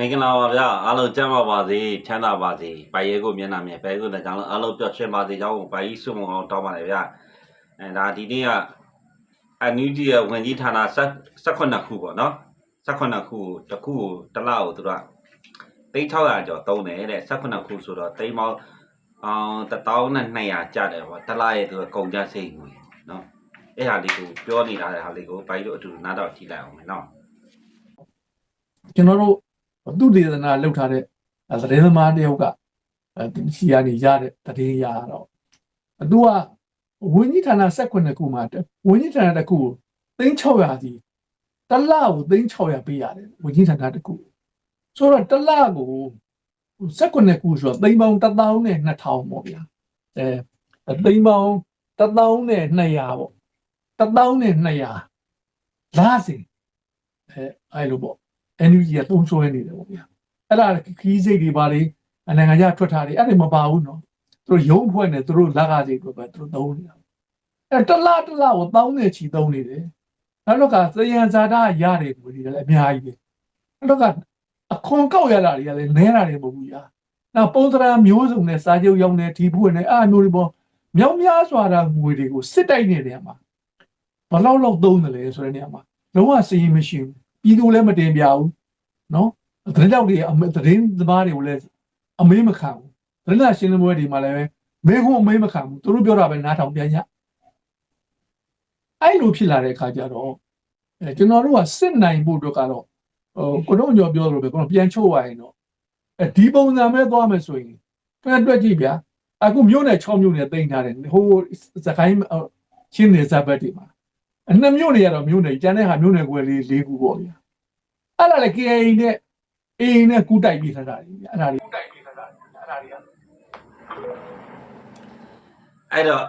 မင်္ဂလာပါဗျာအားလုံးကျမ်းပါပါစေချမ်းသာပါစေပိုင်ရဲကိုမျက်နှာမြဲပဲကိုလည်းကြောင်းလုံးအားလုံးပျော်ရွှင်ပါစေကြောင်းကိုပိုင်ကြီးစုမုံအောင်တောင်းပါတယ်ဗျာအဲဒါဒီနေ့ကအန်ယူဂျီရဲ့ဝင်ကြီးဌာန18ခုပေါ့နော်18ခုတစ်ခုကိုတစ်လကိုသူက3600ကျော်သုံးတယ်တဲ့18ခုဆိုတော့တိမ်မောင်းအောင်1200ကျတယ်ပေါ့တစ်လရဲ့သူကကုန်ကြစိတ်ငွေနော်အဲ့ဟာလေးကိုပြောနေတာတဲ့ဟာလေးကိုပိုင်တို့အတူနားတော့ကြည့်လိုက်အောင်မယ်နော်ကျွန်တော်တို့ သူတေသနာလောက်ထားတဲ့သတင်းသမားတယောက်ကအဲဒီစီကနေရတဲ့သတင်းရတော့သူကဝင်းကြီးဌာန16ခုမှာဝင်းကြီးဌာနတစ်ခုကို3600စီတစ်လကို3600ပေးရတယ်ဝင်းကြီးဌာနတစ်ခုဆိုတော့တစ်လကို16ခုဆိုတော့သိန်းပေါင်း1000နဲ့2000ပေါ့ဗျာအဲသိန်းပေါင်း1000နဲ့200ပေါ့1000နဲ့200လာစီအဲအဲ့လိုပေါ့ NUG ကသုံးဆွဲနေတယ်ပေါ့ဗျာအဲ့ဒါခီးစိတ်တွေပါလေနိုင်ငံခြားထွက်ထားတယ်အဲ့ဒါမပါဘူးနော်သူတို့ရုံးဖွဲ့နေသူတို့လကားစိတ်တွေပဲသူတို့သုံးနေတာအဲ့တလားတလားကိုတောင်းနေချီသုံးနေတယ်နောက်တော့ကသယံဇာတာရတယ်ကိုဒီလည်းအများကြီးပဲနောက်တော့ကအခွန်ကောက်ရတာတွေကလည်းနဲတာတွေမဟုတ်ဘူးညာနောက်ပုံသဏ္ဍာန်မျိုးစုံနဲ့စာချုပ်ရောင်းနေဒီဖွင့်နေအားမျိုးတွေပေါ့မြောက်များစွာတာငွေတွေကိုစစ်တိုက်နေတဲ့မှာဘလောက်လောက်သုံးတယ်လဲဆိုတဲ့နေရာမှာလုံးဝစည်ရင်မရှိဘူး ပြည်သူလည်းမတင်ပြဘူးနော်သတင်းတောက်တွေအမသတင်းသမားတွေကိုလည်းအမေးမခံဘူးသတင်းလာရှင်းလင်းပွဲတွေမှာလည်းပဲမေးခွန်းအမေးမခံဘူးသူတို့ပြောတာပဲနားထောင်ပြန်ရအဲ့လိုဖြစ်လာတဲ့အခါကျတော့အဲကျွန်တော်တို့ကစစ်နိုင်ဖို့အတွက်ကတော့ဟိုကိုတော့ညောပြောလို့ပဲကိုတော့ပြန်ချိုးသွားရင်တော့အဲဒီပုံစံပဲသွားမယ်ဆိုရင်တွက်တွက်ကြည့်ဗျာအခုမြို့နယ်6မြို့နယ်တိန်ထားတယ်ဟိုစကိုင်းချင်းနယ်ဇဘတ်တွေမှာ အနှစ်မြို့နယ်ကတော့မြို့နယ်ကျန်တဲ့ဟာမြို့နယ်ကွယ်လေး၄ခုပေါ့ဗျာအဲ့ဒါလေ KA နဲ့ AA နဲ့ကူးတိုက်ပြီးထားတာလေဗျာအဲ့ဒါတွေကူးတိုက်ပြီးထားတာအဲ့ဒါတွေကအဲ့တော့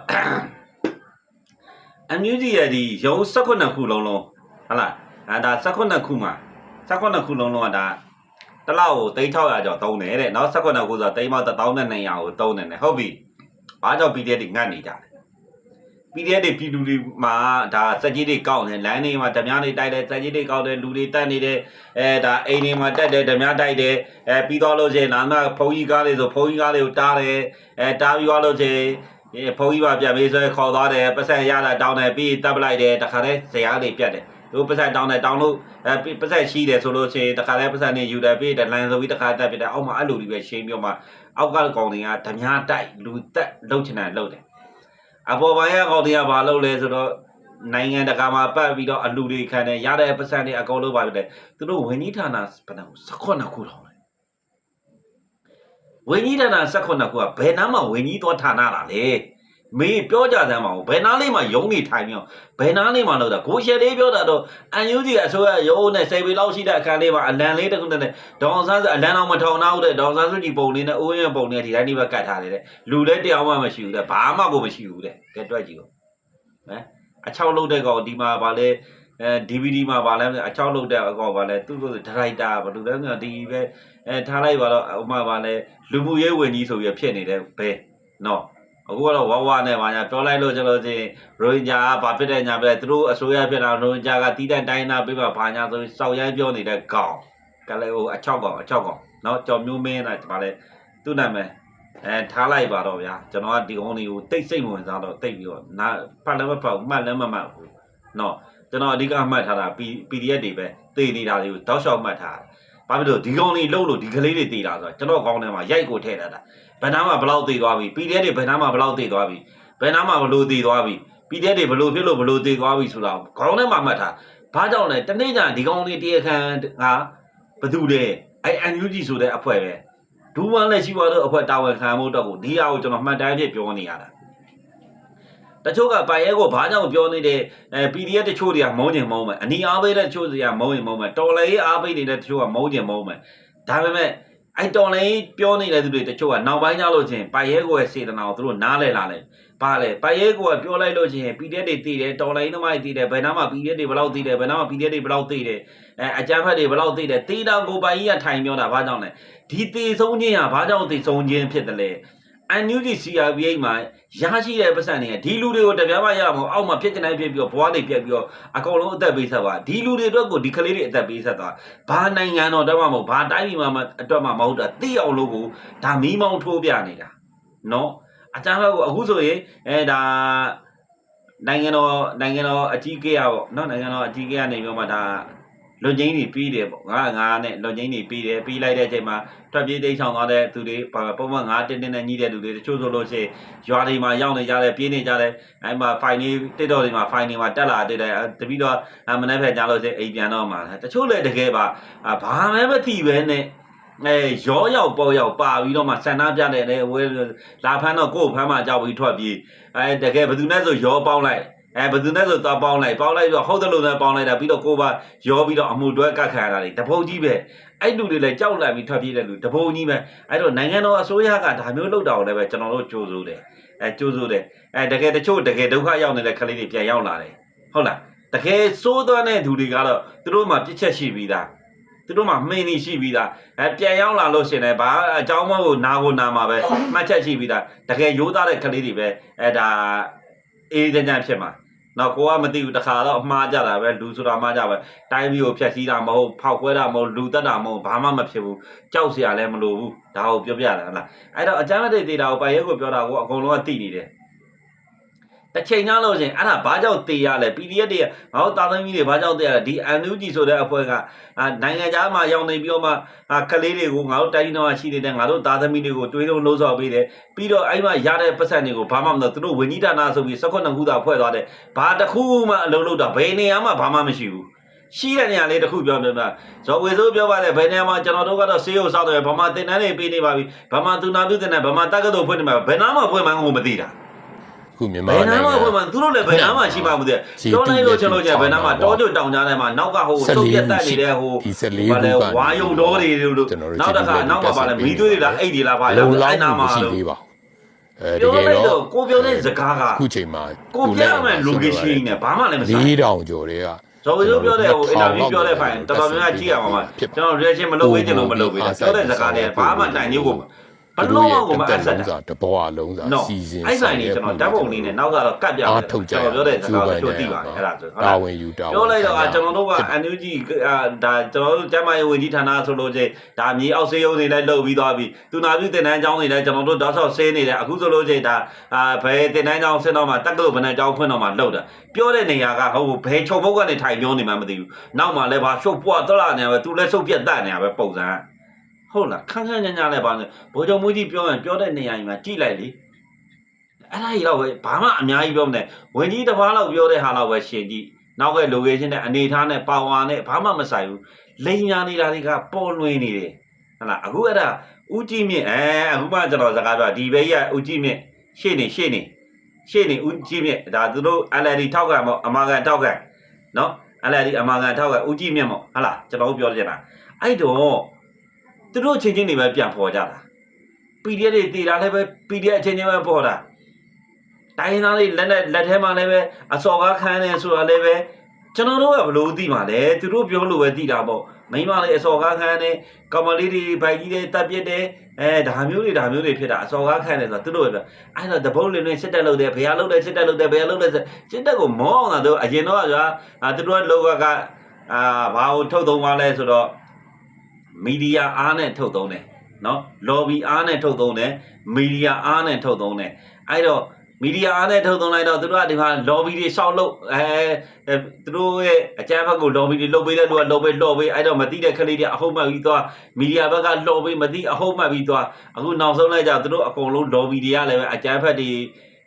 အမျိုးကြီးရဲ့ဒီရုံး18ခုလုံးလုံးဟုတ်လားအဲဒါ18ခုမှာ18ခုလုံးလုံးကဒါတစ်လောက်ကို3600ကျော်သုံးတယ်တဲ့နောက်18ခုဆိုတော့တိမ်မော1200ကိုသုံးတယ်နဲ့ဟုတ်ပြီဘာကြောင့် PDF တွေငတ်နေကြလဲ PDF တွေပြည်လူတွေမှာဒါစက်ကြီးတွေကောက်နေလမ်းတွေမှာဓမြတွေတိုက်တယ်စက်ကြီးတွေကောက်တယ်လူတွေတက်နေတယ်အဲဒါအိမ်တွေမှာတက်တယ်ဓမြတိုက်တယ်အဲပြီးတော့လို့ရှိရင်နာမဖုန်းကြီးကားလေးဆိုဖုန်းကြီးကားလေးကိုတားတယ်အဲတားပြီးသွားလို့ရှိရင်ဒီဖုန်းကြီးပါပြန်ပြီးဆိုခေါ်သွားတယ်ပတ်စံရတာတောင်းတယ်ပြီးတပ်ပလိုက်တယ်တခါတည်းဇရာလေးပြတ်တယ်သူပတ်စံတောင်းတယ်တောင်းလို့အဲပတ်စံရှိတယ်ဆိုလို့ရှိရင်တခါတည်းပတ်စံနေယူတယ်ပြီးတလန်ဆိုပြီးတခါတက်ပြတယ်အောက်မှာအဲ့လိုကြီးပဲရှင်းပြောမှအောက်ကကောင်တွေကဓမြတိုက်လူတက်လှုပ်ချင်တယ်လှုပ်တယ် အပေါ်ပိုင်းကကောင်တွေကဘာလုပ်လဲဆိုတော့နိုင်ငံတကာမှာပတ်ပြီးတော့အလူတွေခံတယ်ရတဲ့ပတ်စံတွေအကုန်လုံးပါပြတယ်သူတို့ဝင်းကြီးဌာနဘယ်နှခု19ခုတော့လဲဝင်းကြီးဌာန19ခုကဘယ်နားမှာဝင်းကြီးသွားဌာနလာလဲ မေးပြောကြစမ်းပါဦးဘယ်နားလေးမှာယုံနေထိုင်နေဘယ်နားလေးမှာလောက်တာကိုရှယ်လေးပြောတာတော့အန်ယူဂျီအစိုးရရုံးနဲ့စေပေလောက်ရှိတဲ့အခန်းလေးမှာအလံလေးတစ်ခုနဲ့ဒေါအောင်ဆန်းစုအလံတော်မထောင်တော့တဲ့ဒေါအောင်ဆန်းစုကြည်ပုံလေးနဲ့အိုးရင်ပုံလေးဒီတိုင်းဒီဘက်ကတ်ထားတယ်တဲ့လူလည်းတရားမှမရှိဘူးတဲ့ဘာမှကိုမရှိဘူးတဲ့ကဲတွက်ကြည့်ဦးဟမ်အချောက်လုတ်တဲ့ကောင်ဒီမှာဗာလဲအဲ DVD မှာဗာလဲအချောက်လုတ်တဲ့အကောင်ဗာလဲသူ့ကိုဒရိုက်တာဘာလို့လဲဆိုတော့ဒီပဲအဲထားလိုက်ပါတော့ဥမာဗာလဲလူမှုရေးဝန်ကြီးဆိုပြီးဖြစ်နေတဲ့ဘဲနော် အခုကတော့ဝဝနဲ့ပါညာပြောလိုက်လို့ကျွန်တော်ချင်းရိုဟင်ဂျာကဘာဖြစ်တဲ့ညာပဲသူတို့အစိုးရဖြစ်တာရိုဟင်ဂျာကတီးတန့်တိုင်းနာပြပါဘာညာဆိုစောက်ရိုင်းပြောနေတဲ့ကောင်ကလေးဟိုအချောက်ကောင်အချောက်ကောင်နော်ကြော်မျိုးမင်းလားဒီမှာလဲသူ့နာမည်အဲထားလိုက်ပါတော့ဗျာကျွန်တော်ကဒီကောင်တွေကိုတိတ်စိတ်ဝင်စားတော့တိတ်ပြီးတော့နာဖတ်လည်းမဖတ်မှတ်လည်းမမှတ်ဘူးနော်ကျွန်တော်အဓိကမှတ်ထားတာ PDF တွေပဲသိနေတာတွေကိုတောက်လျှောက်မှတ်ထားတာ ဘာဖြစ်လို့ဒီကောင်လေးလှုပ်လို့ဒီကလေးတွေသေတာဆိုတော့ကျွန်တော်ကောင်းထဲမှာရိုက်ကိုထည့်ထားတာဘယ်နာမှာဘလောက်သေးသွားပြီ PDF တွေဘယ်နာမှာဘလောက်သေးသွားပြီဘယ်နာမှာဘလို့သေးသွားပြီ PDF တွေဘလို့ဖြစ်လို့ဘလို့သေးသွားပြီဆိုတော့ခေါင်းထဲမှာမှတ်ထားဘာကြောင့်လဲတနေ့ကျရင်ဒီကောင်လေးတရားခံငါဘသူလဲအဲ့ NUG ဆိုတဲ့အဖွဲ့ပဲဒူးဝမ်းလက်ရှိပါတော့အဖွဲ့တာဝန်ခံမှုတော့ကိုဒီအားကိုကျွန်တော်မှတ်တမ်းဖြစ်ပြောနေရတာ တချို့ကပိုင်ရဲကိုဘာကြောင့်ပြောနေတဲ့အဲ PDF တချို့တွေကမုန်းကျင်မုန်းမယ်အနီအားပေးတဲ့တချို့တွေကမုန်းရင်မုန်းမယ်တော်လေးအားပေးနေတဲ့တချို့ကမုန်းကျင်မုန်းမယ်ဒါပေမဲ့အဲ့တော်လိုင်းပြောနေတဲ့သူတွေတချို့ကနောက်ပိုင်းကျလို့ချင်းပိုင်ရဲကိုရဲ့စေတနာကိုသူတို့နားလဲလာလဲပါလေပိုင်ရဲကိုကပြောလိုက်လို့ချင်း PDF တွေတည်တယ်တော်လိုင်းသမားတွေတည်တယ်ဘယ်နားမှာ PDF တွေဘယ်လောက်တည်တယ်ဘယ်နားမှာ PDF တွေဘယ်လောက်တည်တယ်အဲအကြမ်းဖက်တွေဘယ်လောက်တည်တယ်တည်တာကိုပိုင်ကြီးကထိုင်ပြောတာဘာကြောင့်လဲဒီတည်ဆုံးခြင်းဟာဘာကြောင့်တည်ဆုံးခြင်းဖြစ်တယ်လဲ NUG CRPH မှာရရှိတဲ့ပတ်စံတွေကဒီလူတွေကိုတပြားမှရမှာမဟုတ်အောက်မှာဖြစ်တဲ့နိုင်ဖြစ်ပြီးတော့ဘွားတွေပြက်ပြီးတော့အကုန်လုံးအသက်ပေးဆက်ပါဒီလူတွေအတွက်ကိုဒီကလေးတွေအသက်ပေးဆက်သွားဘာနိုင်ငံတော်တော့မှမဟုတ်ဘာတိုင်းပြည်မှာအတွက်မှမဟုတ်တာသိအောင်လို့ကိုဒါမီးမောင်းထိုးပြနေတာနော်အကြမ်းဖက်ကိုအခုဆိုရင်အဲဒါနိုင်ငံတော်နိုင်ငံတော်အကြီးအကဲရပေါ့နော်နိုင်ငံတော်အကြီးအကဲကနေပြောမှဒါ လွန်ချင်းတွေပြီးတယ်ပေါ့ငါငါနဲ့လွန်ချင်းတွေပြီးတယ်ပြီးလိုက်တဲ့အချိန်မှာထွက်ပြေးတိတ်ဆောင်သွားတဲ့သူတွေပုံမှန်ငါတင်းတင်းနဲ့ညီးတဲ့လူတွေတချို့ဆိုလို့ရှိရင်ရွာတွေမှာရောက်နေကြတယ်ပြေးနေကြတယ်အဲမှာ fine တွေတစ်တော်တွေမှာ fine တွေမှာတက်လာတဲ့တပြီးတော့မနေ့ဖက်ကြလို့ရှိရင်အိမ်ပြန်တော့မှာတချို့လည်းတကယ်ပါဘာမှမသိပဲနဲ့အဲရောရောက်ပေါ်ရောက်ပါပြီးတော့မှဆန္ဒပြတယ်လေဝဲလာဖမ်းတော့ကိုယ်ဖမ်းမှကြောက်ပြီးထွက်ပြေးအဲတကယ်ဘယ်သူနဲ့ဆိုရောပေါင်းလိုက် အဲဘယ်သူနဲ့ဆိုတော့ပေါင်းလိုက်ပေါင်းလိုက်ပြီးတော့ဟုတ်တယ်လို့လည်းပေါင်းလိုက်တာပြီးတော့ကိုပါရောပြီးတော့အမှုတွဲကတ်ခံရတာလေတပုံကြီးပဲအဲ့လူတွေလည်းကြောက်လန့်ပြီးထွက်ပြေးတဲ့လူတပုံကြီးပဲအဲ့တော့နိုင်ငံတော်အစိုးရကဒါမျိုးလုပ်တာကိုလည်းပဲကျွန်တော်တို့ကြိုးစိုးတယ်အဲကြိုးစိုးတယ်အဲတကယ်တချို့တကယ်ဒုက္ခရောက်နေတဲ့ကလေးတွေပြန်ရောက်လာတယ်ဟုတ်လားတကယ်စိုးသွမ်းတဲ့သူတွေကတော့သူတို့မှပြစ်ချက်ရှိပြီးသားသူတို့မှမှင်းနေရှိပြီးသားအဲပြန်ရောက်လာလို့ရှင်လည်းဘာအကြောင်းမဟုတ်နာကိုနာမှာပဲမှတ်ချက်ရှိပြီးသားတကယ်ရိုးသားတဲ့ကလေးတွေပဲအဲဒါ အေးကြမ်းကြမ်းဖြစ်မှာနော်ကိုကမသိဘူးတခါတော့အမှားကြတာပဲလူဆိုတာမှားကြပဲတိုင်းပြည်ကိုဖျက်ဆီးတာမဟုတ်ဖောက်ခွဲတာမဟုတ်လူတက်တာမဟုတ်ဘာမှမဖြစ်ဘူးကြောက်စရာလည်းမလိုဘူးဒါကိုပြောပြတာဟုတ်လားအဲ့တော့အကြမ်းမတိဒေတာကိုပိုင်ရဲကိုပြောတာကိုအကုန်လုံးကသိနေတယ် တစ်ချိန်ညလို့ရှင်အဲ့ဒါဘာကြောင့်တေးရလဲ PDF တွေကငါတို့တာသမီတွေဘာကြောင့်တေးရလဲဒီ NUG ဆိုတဲ့အဖွဲ့ကအာနိုင်ငံခြားမှာရောက်နေပြီးတော့မှအာကလေးတွေကိုငါတို့တိုင်းပြည်တော်ရှိနေတဲ့ငါတို့တာသမီတွေကိုတွေးလုံးလို့ဆော်ပေးတယ်ပြီးတော့အဲ့မှာရတဲ့ပတ်စံတွေကိုဘာမှမလုပ်သူတို့ဝင်းကြီးဌာနဆိုပြီး၁၈ခုသာဖွဲ့သွားတယ်ဘာတစ်ခုမှအလုံးလို့တော့ဘယ်နေရာမှဘာမှမရှိဘူးရှိတဲ့နေရာလေးတစ်ခုပြောပြပြဇော်ဝေဆိုးပြောပါလေဘယ်နေရာမှာကျွန်တော်တို့ကတော့ဆေးရုံစောက်တယ်ဗမာတင်တန်းတွေပေးနေပါပြီဗမာသူနာပြုတင်တယ်ဗမာတက္ကသိုလ်ဖွင့်နေမှာဘယ်နာမှဖွင့်မှန်းကိုမသိတာ ခုမြန်မာဘယ်နာနိုမှင်ငံဖွင့်မှသူတို့လည်းဘယ်နာမှရှိမှမသိပြောလိုက်လို့ကျွန်တော်ကြဘယ်နာမှတောကျွတ်တောင်ကြားထဲမှာနောက်ကဟိုစုပ်ပြတ်တက်နေတဲ့ဟိုဒီ14ဘာလဲခုကဝါယုံတော်တွေလို့နောက်တစ်ခါနောက်မှာပါလဲမီးသွေးတွေလားအိတ်တွေလားပါလဲလုံလောက်အဲ့နာမှုမှာမရှိလို့သေးပါဘူးအဲတပြောကယ်လိုက်တော့တော့ကိုပြောတဲ့စကားကခုချိန်မှာကိုပြရမယ့် location နဲ့ဘာမှလည်းမဆိုင်၄တောင်ကျော်တွေကဇော်ဝေဆိုးပြောတဲ့ဟို interview ပြောတဲ့ဖိုင်တော်တော်များများကြည့်ရမှာပါကျွန်တော် reaction မလုပ်ဝေးချင်လို့မလုပ်ဝေးတာပြောတဲ့စကားတွေဘာမှတိုင်ညို့ကို ဘလုံးအောင်ကိုမအဆက်တာစာတဘောအလုံးစာနော်စီစဉ်အဲ့ဆိုင်နေကျွန်တော်ဓာတ်ပုံလေးနဲ့နောက်ကတော့ကတ်ပြတယ်အားထုတ်ကြကျွန်တော်ပြောတဲ့စကားကိုချိုးသိပါတယ်အဲ့ဒါဆိုဟုတ်တာလားဝန်ယူတာဝန်ပြောလိုက်တော့အာကျွန်တော်တို့ကဖြစ် NUG အာဒါကျွန်တော်တို့ကျမရေးဝန်ကြီးဌာနဆိုလို့ချင်းဒါမြေအောက်ဆေးရုံတွေလည်းလှုပ်ပြီးသွားပြီသူနာပြုတင်တန်းကျောင်းတွေလည်းကျွန်တော်တို့တောက်ဆောက်ဆင်းနေတယ်အခုဆိုလို့ချင်းဒါအာဘယ်တင်တန်းကျောင်းဆင်းတော့မှတက်ကလို့ဘယ်နဲ့ကျောင်းဖွင့်တော့မှလှုပ်တာပြောတဲ့နေရာကဟိုဘယ်ချုံဘုတ်ကနေထိုင်ပြောနေမှမသိဘူးနောက်မှလည်းဘာရှုပ်ပွားတော့လာနေရပဲသူလည်းစုပ်ပြတ်တတ်နေရပဲပုံစံ ဟုတ်လားခန်းခန်းညာညာလည်းပါနေဘိုးချုပ်မူကြီးပြောရင်ပြောတဲ့နေရာကြီးမှာကြည့်လိုက်လေအဲ့ဒါကြီးတော့ပဲဘာမှအများကြီးပြောမနေဝင်ကြီးတစ်ပါးလောက်ပြောတဲ့ဟာလောက်ပဲရှင်ကြည့်နောက်က location နဲ့အနေထားနဲ့ power နဲ့ဘာမှမဆိုင်ဘူးလိန်ညာနေတာတွေကပေါ်လွင်နေတယ်ဟလားအခုအဲ့ဒါဦးကြည့်မြင့်အဲအခုမှကျွန်တော်စကားပြောဒီဘေးကဦးကြည့်မြင့်ရှေ့နေရှေ့နေရှေ့နေဦးကြည့်မြင့်ဒါသူတို့ LRD ထောက်ကမောအမာကန်ထောက်ကနော် LRD အမာကန်ထောက်ကဦးကြည့်မြင့်မောဟလားကျွန်တော်ပြောချင်တာအဲ့တော့ သူတို့ချင်းချင်းတွေပဲပြန်ပေါ်ကြတာ PDF တွေတည်တာလည်းပဲ PDF အချင်းချင်းပဲပေါ်တာတိုင်းရင်းသားတွေလက်နဲ့လက်ထဲမှာလည်းပဲအစော်ကားခန်းနေဆိုတာလည်းပဲကျွန်တော်တို့ကဘလို့သိမှာလဲသူတို့ပြောလို့ပဲသိတာပေါ့မိမလေးအစော်ကားခန်းနေကောင်မလေးတွေဘိုက်ကြီးတွေတက်ပြစ်တယ်အဲဒါမျိုးတွေဒါမျိုးတွေဖြစ်တာအစော်ကားခန်းနေဆိုတာသူတို့ပဲပြောအဲ့တော့တပုတ်လင်းလင်းစစ်တက်လို့တယ်ဘယ်ဟာလို့လဲစစ်တက်လို့တယ်ဘယ်ဟာလို့လဲစစ်တက်ကိုမောအောင်တာတို့အရင်တော့ကအာသူတို့ကလောကကအာဘာကိုထုတ်သုံးပါလဲဆိုတော့ မီဒီယာအားနဲ့ထုတ်သုံးတယ်နော် lobby အားနဲ့ထုတ်သုံးတယ်မီဒီယာအားနဲ့ထုတ်သုံးတယ်အဲ့တော့မီဒီယာအားနဲ့ထုတ်သုံးလိုက်တော့သူတို့ကဒီမှာ lobby တွေရှောက်လို့အဲအဲသူတို့ရဲ့အကြမ်းဖက်ကို lobby တွေလုပ်ပေးတဲ့လူကလုပ်ပေးလုပ်ပေးအဲ့တော့မသိတဲ့ကလေးတွေအဟုတ်မှတ်ပြီးသွားမီဒီယာဘက်က lobby မသိအဟုတ်မှတ်ပြီးသွားအခုနောက်ဆုံးလိုက်ကြသူတို့အကုန်လုံး lobby တွေကလည်းပဲအကြမ်းဖက်တွေ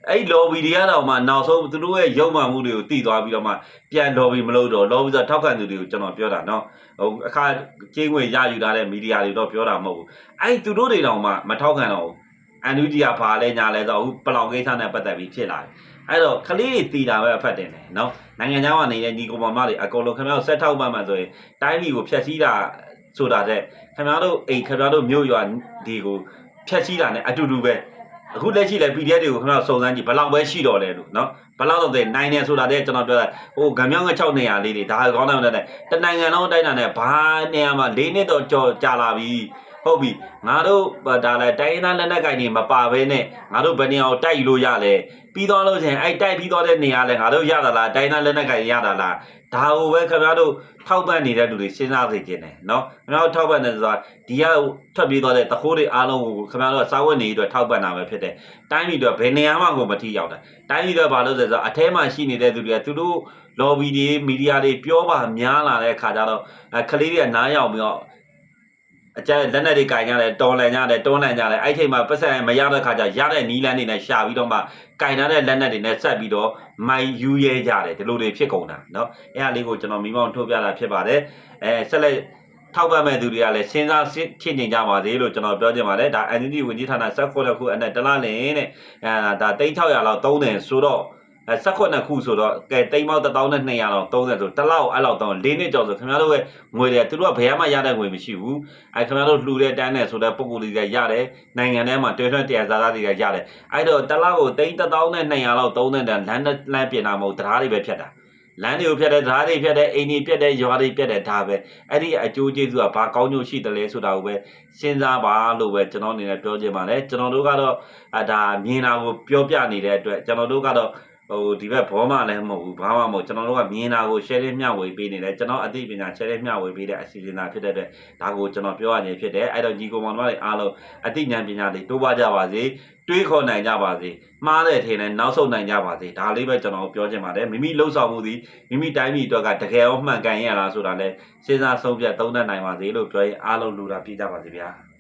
အဲ့ lobby တွေကတော့မှနောက်ဆုံးသူတို့ရဲ့ရုံမှန်မှုတွေကိုတည်သွားပြီးတော့မှပြန် lobby မလုပ်တော့ lobby ဆိုထောက်ခံသူတွေကိုကျွန်တော်ပြောတာနော်ဟိုအခါကျင်းငွေရယူထားတဲ့မီဒီယာတွေတော့ပြောတာမဟုတ်ဘူးအဲ့သူတို့တွေတောင်မှမထောက်ခံတော့ဘူးအန်ယူဂျီကဘာလဲညာလဲဆိုတော့အခုပလောင်ကိစ္စနဲ့ပတ်သက်ပြီးဖြစ်လာတယ်အဲ့တော့ကလေးတွေတီတာပဲအဖက်တင်တယ်နော်နိုင်ငံခြားမှာနေတဲ့ညီကောင်မတွေအကုန်လုံးခင်ဗျားတို့ဆက်ထောက်မှမှဆိုရင်တိုင်းပြည်ကိုဖျက်ဆီးတာဆိုတာတဲ့ခင်ဗျားတို့အိမ်ခင်ဗျားတို့မြို့ရွာဒီကိုဖျက်ဆီးတာ ਨੇ အတူတူပဲ အခုလက်ရှိလဲ PDF တွေကိုခင်ဗျားတို့စုံစမ်းကြည့်ဘယ်လောက်ပဲရှိတော့လဲလို့နော်ဘယ်လောက်တော့တဲ့နိုင်နေဆိုတာတဲ့ကျွန်တော်ပြောတာဟိုဂံမြောင်းက6နေရာလေးတွေဒါကောင်းတယ်တဲ့တနိုင်ငံလုံးအတိုင်းအတာနဲ့ဘာနေရာမှာ၄နှစ်တော့ကြော်ကြာလာပြီဟုတ်ပြီငါတို့ဒါလည်းတိုင်းရင်းသားလက်နက်ကင်တွေမပါဘဲနဲ့ငါတို့ဘယ်နေရာကိုတိုက်ယူလို့ရလဲ ပြီးတော့လို့ချင်းအဲ့တိုက်ပြီးတော့တဲ့နေရာလဲငါတို့ရတာလားတိုင်းရင်းသားလက်နက်ကင်ရတာလားဒါကိုပဲခင်ဗျားတို့ထောက်ပံ့နေတဲ့လူတွေစဉ်းစားစေချင်တယ်နော်ခင်ဗျားတို့ထောက်ပံ့တယ်ဆိုတာဒီကထွက်ပြေးသွားတဲ့တခိုးတွေအားလုံးကိုခင်ဗျားတို့ကစာဝတ်နေအတွက်ထောက်ပံ့တာပဲဖြစ်တယ်တိုင်းပြည်တော့ဘယ်နေရာမှကိုမထိရောက်တာတိုင်းပြည်တော့ဘာလို့လဲဆိုတော့အထဲမှာရှိနေတဲ့သူတွေကသူတို့ lobby တွေမီဒီယာတွေပြောပါများလာတဲ့အခါကျတော့အဲကလေးတွေကနားရောက်ပြီးတော့ အကျဉ်းလက်နက်တွေကင်ကြတယ်တော်လန်ကြတယ်တွန်းလန်ကြတယ်အဲ့ချိန်မှာပတ်စံမရတဲ့ခါကျရတဲ့နီးလန်းတွေနဲ့ရှာပြီးတော့မှကင်ထားတဲ့လက်နက်တွေနဲ့ဆက်ပြီးတော့မိုင်ယူရဲကြတယ်ဒီလိုတွေဖြစ်ကုန်တာเนาะအဲ့အလေးကိုကျွန်တော်မိမောင်းထုတ်ပြတာဖြစ်ပါတယ်အဲဆက်လက်ထောက်ပံ့မဲ့သူတွေကလည်းစဉ်းစားဖြစ်နေကြပါသေးလို့ကျွန်တော်ပြောချင်ပါတယ်ဒါ NUG ဝင်ကြီးဌာနဆက်ခွက်တစ်ခုအနဲ့တလားလင်းတဲ့အဲဒါ3600လောက်သုံးတယ်ဆိုတော့ အဲဆက်ခွက်နှစ်ခုဆိုတော့ကဲတိမ်မောက်1200လောက်သုံးတယ်ဆိုတစ်လောက်အဲ့လောက်သုံး၄နှစ်ကျော်ဆိုခင်ဗျားတို့ရဲ့ငွေတွေသူတို့ကဘယ်မှရတဲ့ငွေမရှိဘူးအဲခင်ဗျားတို့လှူတဲ့တန်းနဲ့ဆိုတဲ့ပုံကိုယ်တွေကရတယ်နိုင်ငံထဲမှာတွဲထွန်းတရားစားသားတွေကရတယ်အဲ့တော့တစ်လောက်ကိုတိမ်1200လောက်သုံးတဲ့လမ်းလမ်းပြင်တာမဟုတ်တရားတွေပဲဖြတ်တာလမ်းတွေကိုဖြတ်တဲ့ဓာတ်တွေဖြတ်တဲ့အိမ်တွေဖြတ်တဲ့ရွာတွေဖြတ်တဲ့ဒါပဲအဲ့ဒီအကျိုးကျေးဇူးကဘာကောင်းကျိုးရှိတယ်လဲဆိုတာကိုပဲစဉ်းစားပါလို့ပဲကျွန်တော်အနေနဲ့ပြောချင်ပါတယ်ကျွန်တော်တို့ကတော့အဒါမြင်တာကိုပြောပြနေတဲ့အတွက်ကျွန်တော်တို့ကတော့ ဟိုဒီဘက်ဘောမလည်းမဟုတ်ဘူးဘာမှမဟုတ်ကျွန်တော်တို့ကမြင်တာကို share လေးမျှဝေပေးနေတယ်ကျွန်တော်အသိပညာ share လေးမျှဝေပေးတဲ့အစီအစဉ်သာဖြစ်တဲ့အတွက်ဒါကိုကျွန်တော်ပြောရခြင်းဖြစ်တယ်အဲ့တော့ညီကောင်မောင်တို့တွေအားလုံးအသိဉာဏ်ပညာတွေတိုးပွားကြပါစေတွေးခေါ်နိုင်ကြပါစေမှားတဲ့ထင်နဲ့နောက်ဆုတ်နိုင်ကြပါစေဒါလေးပဲကျွန်တော်ပြောချင်ပါတယ်မိမိလှုပ်ဆောင်မှုသည်မိမိတိုင်းပြည်အတွက်ကတကယ်ရောမှန်ကန်ရလားဆိုတာလဲစဉ်းစားဆုံးဖြတ်သုံးသပ်နိုင်ပါစေလို့ပြောရင်အားလုံးလူတာပြကြပါစေဗျာ